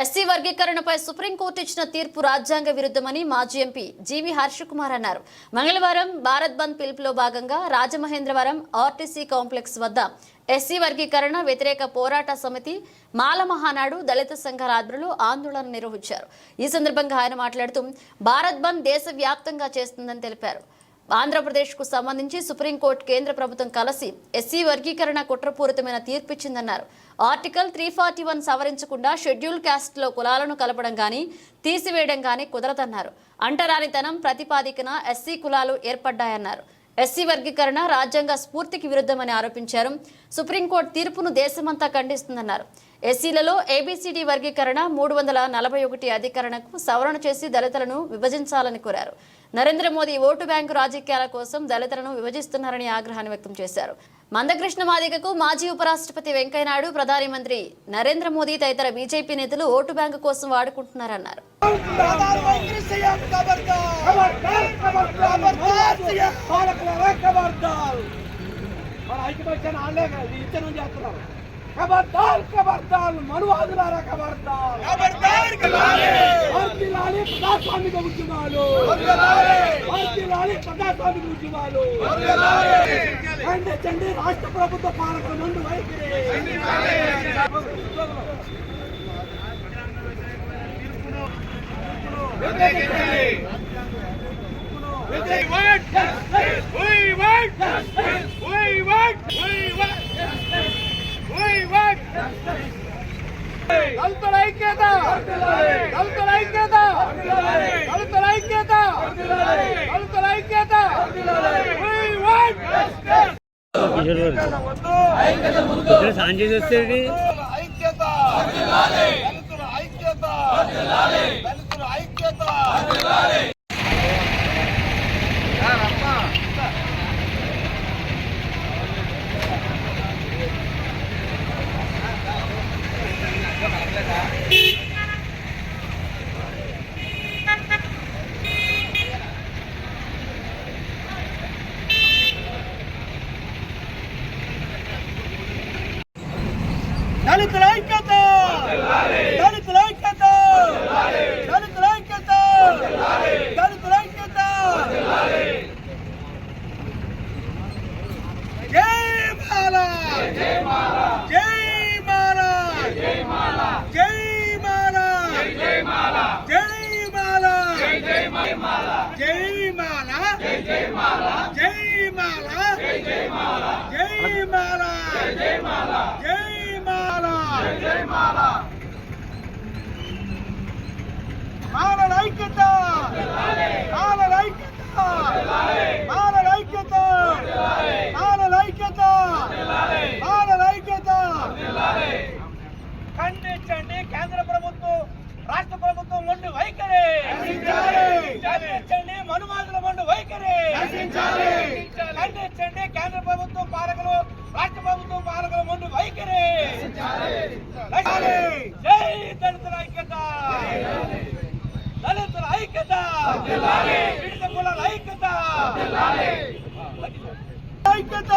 SC వర్గీకరణపై supreme court ఇచ్చిన తీర్పు రాజ్యాంగ విరుద్ధమని మాజీ ఎంపీ జీవి హర్షకుమార్ అన్నారు. మంగళవారం భారత్ బంద్ పిలుపులో భాగంగా రాజమహేంద్రవరం ఆర్టీసీ కాంప్లెక్స్ వద్ద ఎస్సీ వర్గీకరణ వ్యతిరేక పోరాట సమితి మాల మహానాడు దళిత సంఘాల ఆధ్వర్యంలో ఆందోళన నిర్వహించారు. ఈ సందర్భంగా ఆయన మాట్లాడుతూ భారత్ బంద్ దేశవ్యాప్తంగా చేస్తుందని తెలిపారు. ఆంధ్రప్రదేశ్కు సంబంధించి సుప్రీంకోర్టు కేంద్ర ప్రభుత్వం కలిసి ఎస్సీ వర్గీకరణ కుట్రపూరితమైన తీర్పిచ్చిందన్నారు. ఆర్టికల్ త్రీ ఫార్టీ వన్ సవరించకుండా షెడ్యూల్ క్యాస్ట్లో కులాలను కలపడం కానీ తీసివేయడం కానీ కుదరదన్నారు. అంటరానితనం ప్రతిపాదికన ఎస్సీ కులాలు ఏర్పడ్డాయన్నారు. ఎస్సీ వర్గీకరణ రాజ్యాంగ స్ఫూర్తికి విరుద్ధమని ఆరోపించారు. సుప్రీంకోర్టు తీర్పును దేశమంతా ఖండిస్తుందన్నారు. ఎస్సీలలో ఏబీసీడీ వర్గీకరణ మూడు వందల నలభై ఒకటి అధికరణకు సవరణ చేసి దళితులను విభజించాలని కోరారు. నరేంద్ర మోదీ ఓటు బ్యాంకు రాజకీయాల కోసం దళితులను విభజిస్తున్నారని ఆగ్రహాన్ని వ్యక్తం చేశారు. మందకృష్ణ మాదికకు మాజీ ఉపరాష్ట్రపతి వెంకయ్యనాయుడు ప్రధాని మంత్రి నరేంద్ర మోదీ తదితర బీజేపీ నేతలు ఓటు బ్యాంకు కోసం వాడుకుంటున్నారన్నారు. ప్రధానమంత్రి సీఎం ఖబర్దార్ ఖబర్దార్ సీఎం చేస్తున్నారు ఖబర్దార్ ఖబర్దార్ మనువాదులారా ఖబర్దార్ ఖబర్దార్ వర్తిల్లాలి ప్రజాస్వామిక ఉద్యమాలు వర్తిల్లాలి ప్రజాస్వామిక ఉద్యమాలు ఖండించండి రాష్ట్ర ప్రభుత్వ పాలకుల నుండి వైఖరి We want justice. We want justice. We want. We want justice. We want justice. దళితుల ఐక్యత దళితుల ఐక్యత దళితుల ఐక్యత దళితుల ఐక్యత We want justice. ఇక్కడ సాంజీ వస్తేది ఐక్యత! ఖండించండి కేంద్ర ప్రభుత్వం రాష్ట్ర ప్రభుత్వం మొండి వైఖరి ఖండించండి మనుమాదుల మొండి వైఖరి ఖండించండి కేంద్ర ప్రభుత్వం పాలకులు ప్రభుత్వం పాలకుల మొండి వైఖరి జై దళితుల ఐక్యత! దళితుల ఐక్యత! పీడిత కులాల ఐక్యత! ఐక్యత!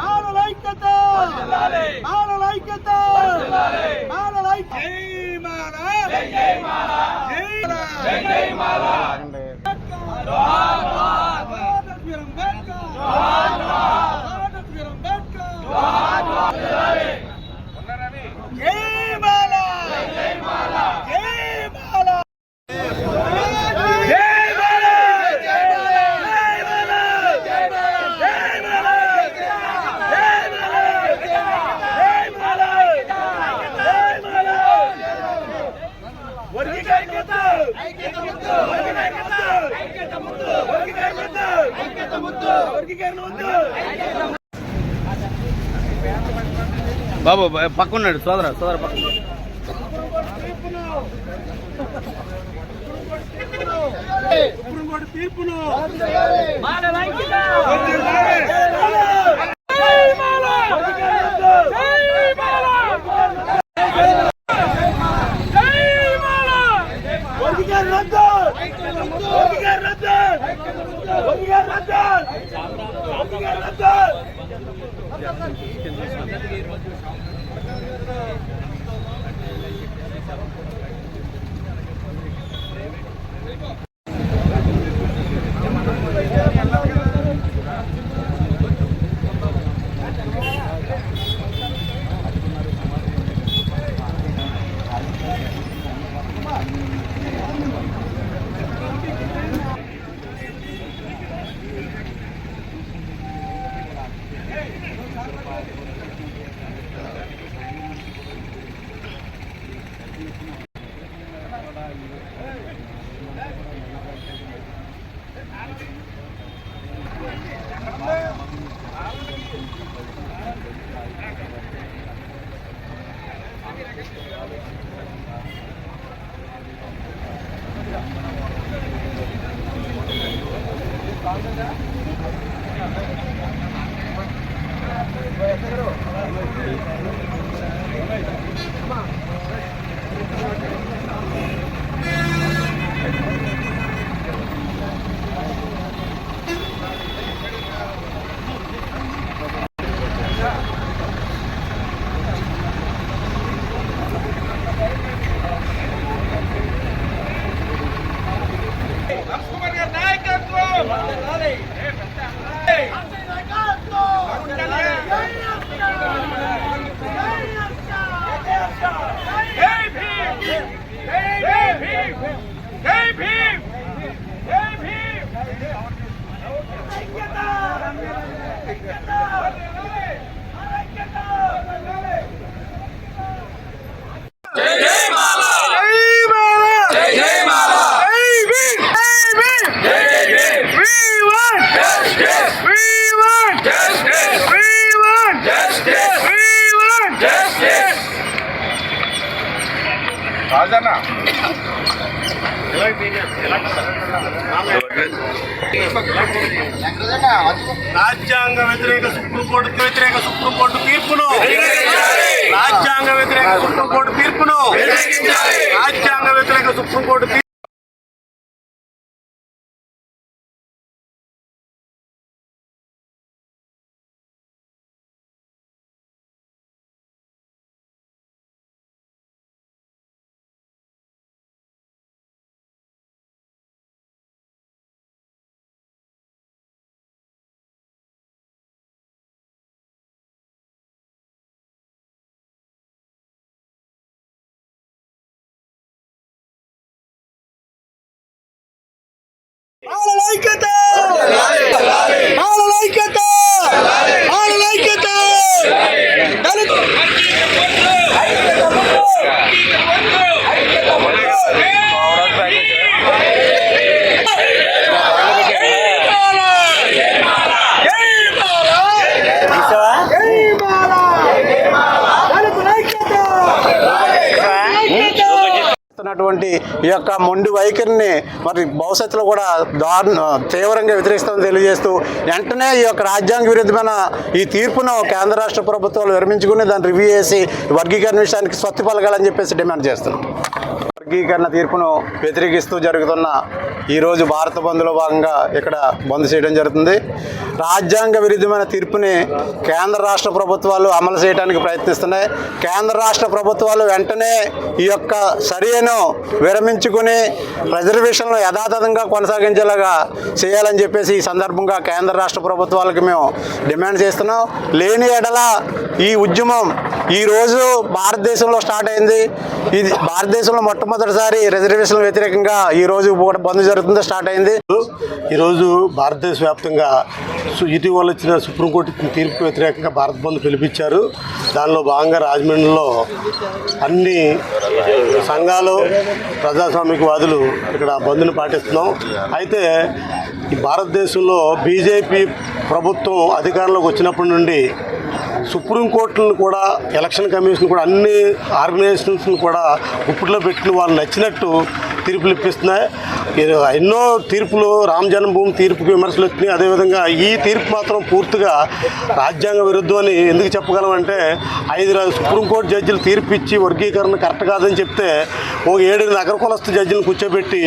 మానవ ఐక్యత! మానవ ఐక్యత! మానవ ఐక్యత జై మాల! జై మాల! జై జై మాల! బాబు పక్కన్నాడు సోదర సోదర పక్క తీర్పును. Yeah. రాజ్యాంగ వ్యతిరేక సుప్రీంకోర్టు వ్యతిరేక సుప్రీంకోర్టు తీర్పును. రాజ్యాంగ వ్యతిరేక సుప్రీంకోర్టు తీర్పును. రాజ్యాంగ వ్యతిరేక సుప్రీంకోర్టు చేస్తున్నటువంటి ఈ యొక్క మొండి వైఖరిని మరి భవిష్యత్తులో కూడా దారుణ తీవ్రంగా వ్యతిరేకిస్తామని తెలియజేస్తూ వెంటనే ఈ యొక్క రాజ్యాంగ విరుద్ధమైన ఈ తీర్పును కేంద్ర రాష్ట్ర ప్రభుత్వాలు విరమించుకుని దాన్ని రివ్యూ చేసి వర్గీకరణ విషయానికి స్వస్తి పలకాలని చెప్పేసి డిమాండ్ చేస్తున్నాం. వర్గీకరణ తీర్పును వ్యతిరేకిస్తూ జరుగుతున్న ఈరోజు భారత బంద్లో భాగంగా ఇక్కడ బంద్ చేయడం జరుగుతుంది. రాజ్యాంగ విరుద్ధమైన తీర్పుని కేంద్ర రాష్ట్ర ప్రభుత్వాలు అమలు చేయడానికి ప్రయత్నిస్తున్నాయి. కేంద్ర రాష్ట్ర ప్రభుత్వాలు వెంటనే ఈ యొక్క సరియను విరమించుకుని రిజర్వేషన్లు యథాతథంగా కొనసాగించేలాగా చేయాలని చెప్పేసి ఈ సందర్భంగా కేంద్ర రాష్ట్ర ప్రభుత్వాలకు మేము డిమాండ్ చేస్తున్నాం. లేని ఎడల ఈ ఉద్యమం ఈరోజు భారతదేశంలో స్టార్ట్ అయింది. ఇది భారతదేశంలో మొట్టమొదటి మొట్టమొదటిసారి రిజర్వేషన్ వ్యతిరేకంగా ఈరోజు కూడా బంద్ జరుగుతుంది స్టార్ట్ అయింది. ఈరోజు భారతదేశ వ్యాప్తంగా సు- ఇటీవల వచ్చిన సుప్రీంకోర్టు ఇచ్చిన తీర్పు వ్యతిరేకంగా భారత్ బంద్ పిలిపించారు. దానిలో భాగంగా రాజమండ్రిలో అన్ని సంఘాలు ప్రజాస్వామికవాదులు ఇక్కడ బంద్ను పాటిస్తున్నాం. అయితే ఈ భారతదేశంలో బీజేపీ ప్రభుత్వం అధికారంలోకి వచ్చినప్పటి నుండి సుప్రీంకోర్టును కూడా ఎలక్షన్ కమిషన్ కూడా అన్ని ఆర్గనైజేషన్స్ను కూడా గుప్పిట్లో పెట్టిన వాళ్ళు నచ్చినట్టు తీర్పులు ఇప్పిస్తున్నాయి. ఎన్నో తీర్పులు రామ జన్మభూమి తీర్పుకి విమర్శలు వచ్చినాయి. అదేవిధంగా ఈ తీర్పు మాత్రం పూర్తిగా రాజ్యాంగ విరుద్ధం అని ఎందుకు చెప్పగలమంటే ఐదు సుప్రీంకోర్టు జడ్జిలు తీర్పు ఇచ్చి వర్గీకరణ కరెక్ట్ కాదని చెప్తే ఒక ఏడు నగర కులస్థ జడ్జిని కూర్చోబెట్టి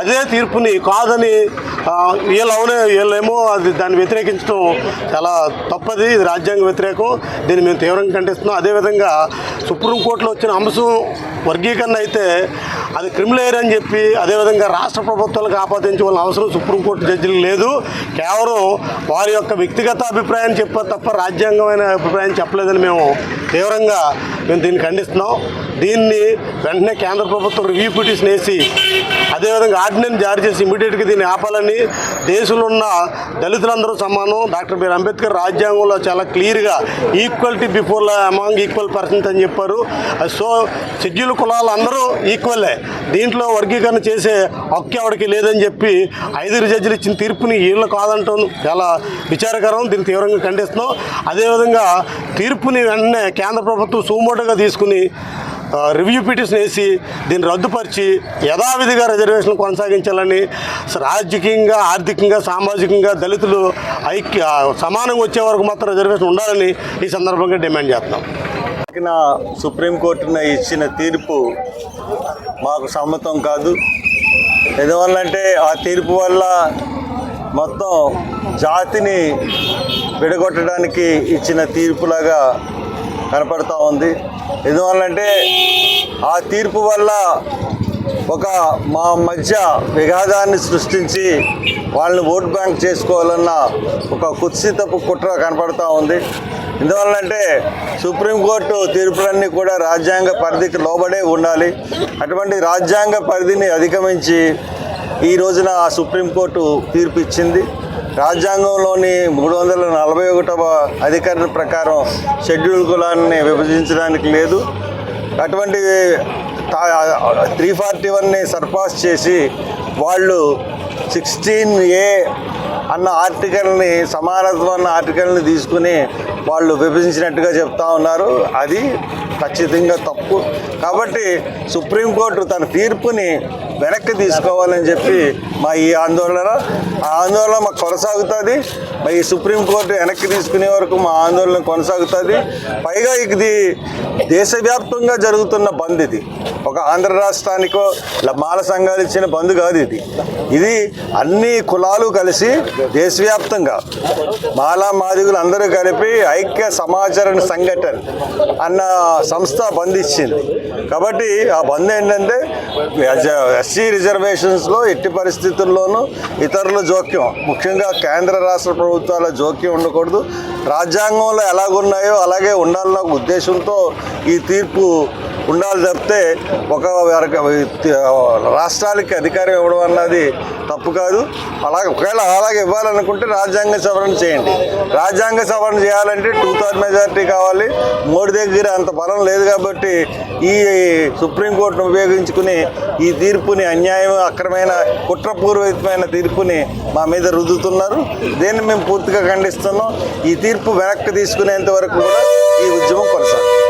అదే తీర్పుని కాదని ఆ, వీళ్ళు అవునే వీళ్ళేమో అది దాన్ని వ్యతిరేకించడం చాలా తప్పది. ఇది రాజ్యాంగ వ్యతిరేకం. దీన్ని మేము తీవ్రంగా ఖండిస్తున్నాం. అదేవిధంగా సుప్రీంకోర్టులో వచ్చిన అంశం వర్గీకరణ అయితే అది క్రిమినల్ అని చెప్పి అదేవిధంగా రాష్ట్ర రాష్ట్ర ప్రభుత్వాలకు ఆపాదించవలసిన అవసరం సుప్రీంకోర్టు జడ్జిలకు లేదు. కేవలం వారి యొక్క వ్యక్తిగత అభిప్రాయం చెప్పారు తప్ప రాజ్యాంగమైన అభిప్రాయం చెప్పలేదని మేము తీవ్రంగా మేము దీన్ని ఖండిస్తున్నాం. దీన్ని వెంటనే కేంద్ర ప్రభుత్వం రివ్యూ పిటిషన్ వేసి అదేవిధంగా ఆర్డినెన్స్ జారీ చేసి ఇమీడియట్గా దీన్ని ఆపాలని దేశంలో ఉన్న దళితులందరూ సమానం. డాక్టర్ బిఆర్ అంబేద్కర్ రాజ్యాంగంలో చాలా క్లియర్గా equality before among equal persons అని చెప్పారు. సో షెడ్యూల్ కులాలు అందరూ ఈక్వలే. దీంట్లో వర్గీకరణ చేసే హక్కు ఎవరికి లేదని చెప్పి ఐదుగురు జడ్జిలు ఇచ్చిన తీర్పుని వీళ్ళు కాదంటాం. చాలా విచారకరం. దీన్ని తీవ్రంగా ఖండిస్తున్నాం. అదేవిధంగా తీర్పుని వెంటనే కేంద్ర ప్రభుత్వం సుమోటోగా తీసుకుని రివ్యూ పిటిషన్ వేసి దీన్ని రద్దుపరిచి యథావిధిగా రిజర్వేషన్ కొనసాగించాలని రాజకీయంగా ఆర్థికంగా సామాజికంగా దళితులు ఐక్య సమానంగా వచ్చే వరకు మాత్రం రిజర్వేషన్ ఉండాలని ఈ సందర్భంగా డిమాండ్ చేస్తున్నాం. సుప్రీంకోర్టున ఇచ్చిన తీర్పు మాకు సమ్మతం కాదు. ఎందువల్లంటే ఆ తీర్పు వల్ల మొత్తం జాతిని విడగొట్టడానికి ఇచ్చిన తీర్పులాగా కనపడతా ఉంది. ఎందువల్లంటే ఆ తీర్పు వల్ల ఒక మా మధ్య విఘాదాన్ని సృష్టించి వాళ్ళని ఓట్ బ్యాంక్ చేసుకోవాలన్న ఒక కుత్సితపు కుట్ర కనపడతా ఉంది. ఎందువల్లంటే సుప్రీంకోర్టు తీర్పులన్నీ కూడా రాజ్యాంగ పరిధికి లోబడే ఉండాలి. అటువంటి రాజ్యాంగ పరిధిని అధిగమించి ఈ రోజున ఆ సుప్రీంకోర్టు తీర్పు ఇచ్చింది. రాజ్యాంగంలోని మూడు వందల నలభై ఒకటవ అధికారుల ప్రకారం షెడ్యూల్ కులాన్ని విభజించడానికి లేదు. అటువంటి త్రీ ఫార్టీ వన్ని సర్పాస్ చేసి వాళ్ళు సిక్స్టీన్ ఏ అన్న ఆర్టికల్ని సమానత్వం అన్న ఆర్టికల్ని తీసుకుని వాళ్ళు విభజించినట్టుగా చెప్తా ఉన్నారు. అది ఖచ్చితంగా తప్పు. కాబట్టి సుప్రీంకోర్టు తన తీర్పుని వెనక్కి తీసుకోవాలని చెప్పి మా ఈ ఆందోళన ఆ ఆందోళన మాకు కొనసాగుతుంది. మరి ఈ సుప్రీంకోర్టు వెనక్కి తీసుకునే వరకు మా ఆందోళన కొనసాగుతుంది. పైగా ఇది దేశవ్యాప్తంగా జరుగుతున్న బంద్ ఇది. ఒక ఆంధ్ర రాష్ట్రానికో ఇలా మాల సంఘాలు ఇచ్చిన బంద్ కాదు ఇది. ఇది అన్ని కులాలు కలిసి దేశవ్యాప్తంగా మాలా మాదిగులు అందరూ కలిపి ఐక్య సమాచరణ సంఘటన అన్న సంస్థ బంద్ ఇచ్చింది. కాబట్టి ఆ బంద్ ఏంటంటే ఎస్సీ రిజర్వేషన్స్లో ఎట్టి పరిస్థితుల్లోనూ ఇతరుల జోక్యం ముఖ్యంగా కేంద్ర రాష్ట్ర ప్రభుత్వాల జోక్యం ఉండకూడదు. రాజ్యాంగంలో ఎలాగున్నాయో అలాగే ఉండాలన్న ఒక ఉద్దేశంతో ఈ తీర్పు ఉండాలి తప్పితే ఒక రాష్ట్రాలకి అధికారం ఇవ్వడం అన్నది తప్పు కాదు. అలాగే ఒకవేళ అలాగే ఇవ్వాలనుకుంటే రాజ్యాంగ సవరణ చేయండి. రాజ్యాంగ సవరణ చేయాలంటే టూ థర్డ్ మెజారిటీ కావాలి. మోడీ దగ్గర అంత బలం లేదు కాబట్టి ఈ సుప్రీంకోర్టును ఉపయోగించుకుని ఈ తీర్పుని అన్యాయం అక్రమైన కుట్రపూర్వకమైన తీర్పుని మా మీద రుద్దుతున్నారు. దీన్ని మేము పూర్తిగా ఖండిస్తున్నాం. ఈ తీర్పు వెనక్కి తీసుకునేంత వరకు కూడా ఈ ఉద్యమం కొనసాగుతుంది.